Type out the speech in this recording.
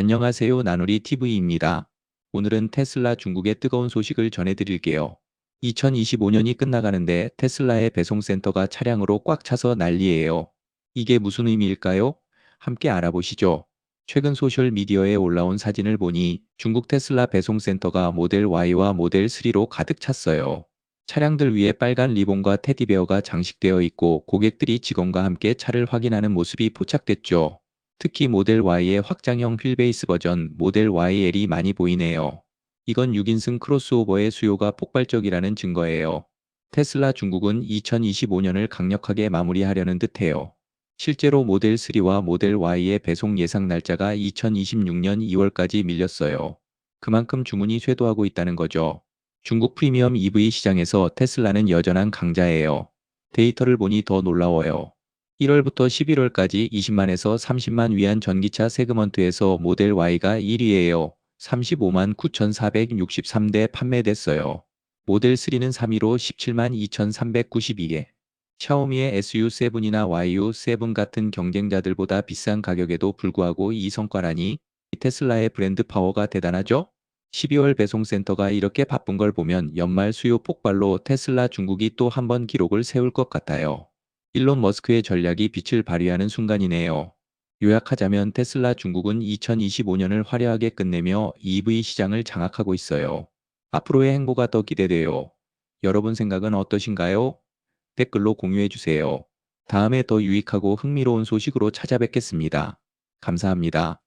안녕하세요 나누리 TV입니다. 오늘은 테슬라 중국의 뜨거운 소식을 전해드릴게요. 2025년이 끝나가는데 테슬라의 배송센터가 차량으로 꽉 차서 난리예요. 이게 무슨 의미일까요? 함께 알아보시죠. 최근 소셜미디어에 올라온 사진을 보니 중국 테슬라 배송센터가 모델 Y와 모델 3로 가득 찼어요. 차량들 위에 빨간 리본과 테디베어가 장식되어 있고 고객들이 직원과 함께 차를 확인하는 모습이 포착됐죠. 특히 모델 Y의 확장형 휠베이스 버전 모델 YL이 많이 보이네요. 이건 6인승 크로스오버의 수요가 폭발적이라는 증거예요. 테슬라 중국은 2025년을 강력하게 마무리하려는 듯해요. 실제로 모델 3와 모델 Y의 배송 예상 날짜가 2026년 2월까지 밀렸어요. 그만큼 주문이 쇄도하고 있다는 거죠. 중국 프리미엄 EV 시장에서 테슬라는 여전한 강자예요. 데이터를 보니 더 놀라워요. 1월부터 11월까지 20만에서 30만 위안 전기차 세그먼트에서 모델 Y가 1위예요. 35만 9,463대 판매됐어요. 모델 3는 3위로 17만 2,392개. 샤오미의 SU7이나 YU7 같은 경쟁자들보다 비싼 가격에도 불구하고 이 성과라니 테슬라의 브랜드 파워가 대단하죠? 12월 배송센터가 이렇게 바쁜 걸 보면 연말 수요 폭발로 테슬라 중국이 또 한 번 기록을 세울 것 같아요. 일론 머스크의 전략이 빛을 발휘하는 순간이네요. 요약하자면 테슬라 중국은 2025년을 화려하게 끝내며 EV 시장을 장악하고 있어요. 앞으로의 행보가 더 기대돼요. 여러분 생각은 어떠신가요? 댓글로 공유해주세요. 다음에 더 유익하고 흥미로운 소식으로 찾아뵙겠습니다. 감사합니다.